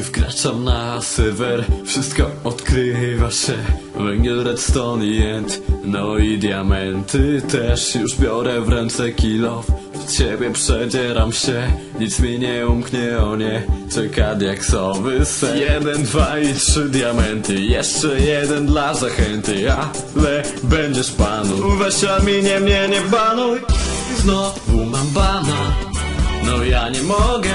Gdy wkraczam na serwer, wszystko odkrywa się. Węgiel, redstone i jęt, no i diamenty też Już biorę w ręce kilof, przed ciebie przedzieram się Nic mi nie umknie, o nie, czeka diaksowy sen Jeden, dwa i trzy diamenty, jeszcze jeden dla zachęty. Ale będziesz panu, weź a minie mnie nie banuj. Znowu mam bana, no ja nie mogę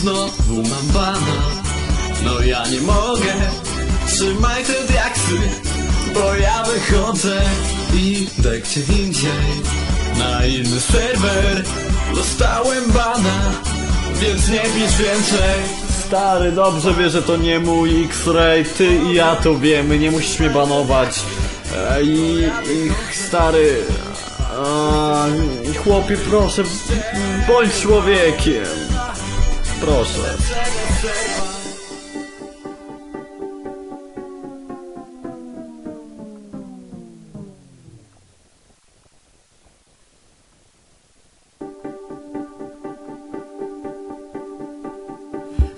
Znowu mam bana. No ja nie mogę. Trzymaj te diaksy Bo ja wychodzę I daj gdzie indziej. Na inny serwer Dostałem bana Więc nie pisz więcej. Stary, dobrze wie, że to nie mój X-Ray, ty i ja to wiemy, nie musisz mnie banować. I, i stary, a, chłopie, proszę, bądź człowiekiem. Proszę.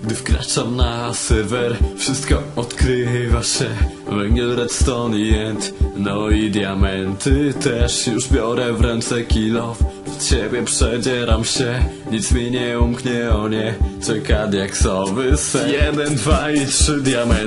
Gdy wkraczam na serwer, wszystko odkrywa się Węgiel, redstone i jęt, no i diamenty też Już biorę w ręce przed ciebie przedzieram się Nic mi nie umknie, o nie, czeka diaksowy sen. Jeden, dwa i trzy diamenty